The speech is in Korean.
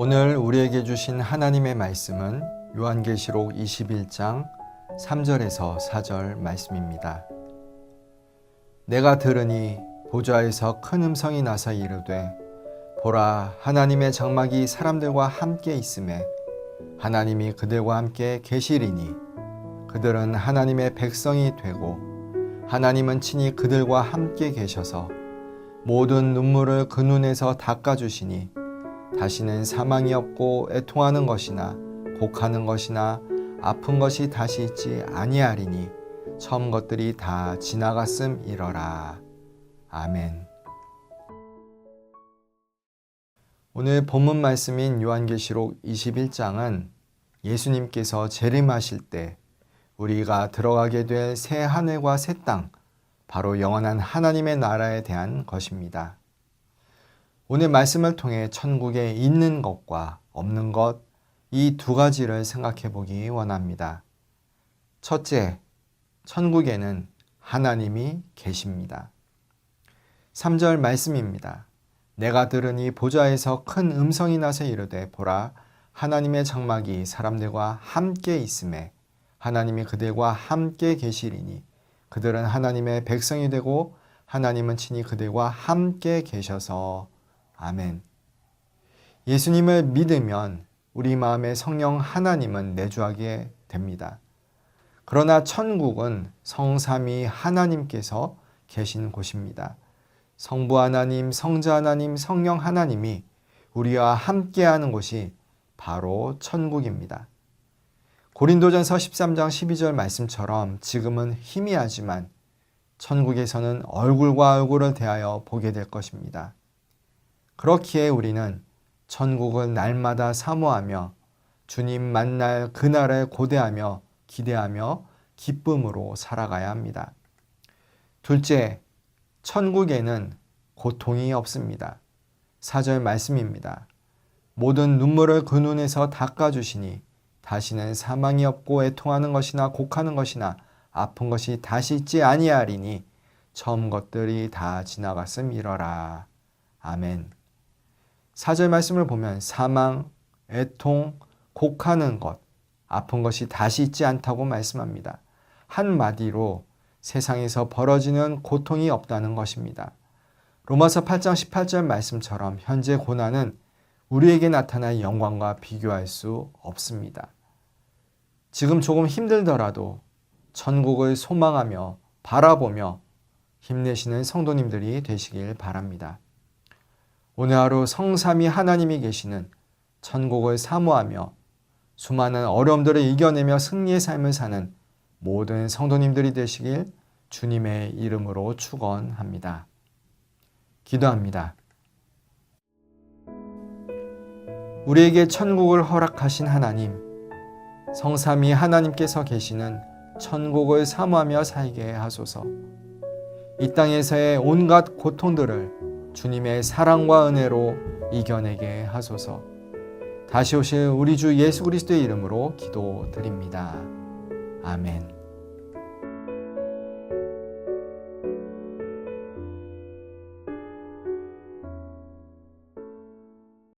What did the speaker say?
오늘 우리에게 주신 하나님의 말씀은 요한계시록 21장 3절에서 4절 말씀입니다. 내가 들으니 보좌에서 큰 음성이 나서 이르되 보라 하나님의 장막이 사람들과 함께 있음에 하나님이 그들과 함께 계시리니 그들은 하나님의 백성이 되고 하나님은 친히 그들과 함께 계셔서 모든 눈물을 그 눈에서 닦아 주시니 다시는 사망이 없고 애통하는 것이나 곡하는 것이나 아픈 것이 다시 있지 아니하리니 처음 것들이 다 지나갔음 이러라. 아멘. 오늘 본문 말씀인 요한계시록 21장은 예수님께서 재림하실 때 우리가 들어가게 될 새 하늘과 새 땅, 바로 영원한 하나님의 나라에 대한 것입니다. 오늘 말씀을 통해 천국에 있는 것과 없는 것, 이 두 가지를 생각해 보기 원합니다. 첫째, 천국에는 하나님이 계십니다. 3절 말씀입니다. 내가 들으니 보좌에서 큰 음성이 나서 이르되 보라 하나님의 장막이 사람들과 함께 있음에 하나님이 그들과 함께 계시리니 그들은 하나님의 백성이 되고 하나님은 친히 그들과 함께 계셔서 아멘. 예수님을 믿으면 우리 마음에 성령 하나님은 내주하게 됩니다. 그러나 천국은 성삼위 하나님께서 계신 곳입니다. 성부 하나님, 성자 하나님, 성령 하나님이 우리와 함께하는 곳이 바로 천국입니다. 고린도전서 13장 12절 말씀처럼 지금은 희미하지만 천국에서는 얼굴과 얼굴을 대하여 보게 될 것입니다. 그렇기에 우리는 천국을 날마다 사모하며 주님 만날 그날을 고대하며 기대하며 기쁨으로 살아가야 합니다. 둘째, 천국에는 고통이 없습니다. 사절 말씀입니다. 모든 눈물을 그 눈에서 닦아주시니 다시는 사망이 없고 애통하는 것이나 곡하는 것이나 아픈 것이 다시 있지 아니하리니 처음 것들이 다 지나갔음 이러라. 아멘. 사절 말씀을 보면 사망, 애통, 곡하는 것, 아픈 것이 다시 있지 않다고 말씀합니다. 한마디로 세상에서 벌어지는 고통이 없다는 것입니다. 로마서 8장 18절 말씀처럼 현재 고난은 우리에게 나타난 영광과 비교할 수 없습니다. 지금 조금 힘들더라도 천국을 소망하며 바라보며 힘내시는 성도님들이 되시길 바랍니다. 오늘 하루 성삼이 하나님이 계시는 천국을 사모하며 수많은 어려움들을 이겨내며 승리의 삶을 사는 모든 성도님들이 되시길 주님의 이름으로 축원합니다. 기도합니다. 우리에게 천국을 허락하신 하나님, 성삼위 하나님께서 계시는 천국을 사모하며 살게 하소서. 이 땅에서의 온갖 고통들을 주님의 사랑과 은혜로 이겨내게 하소서. 다시 오실 우리 주 예수 그리스도의 이름으로 기도드립니다. 아멘.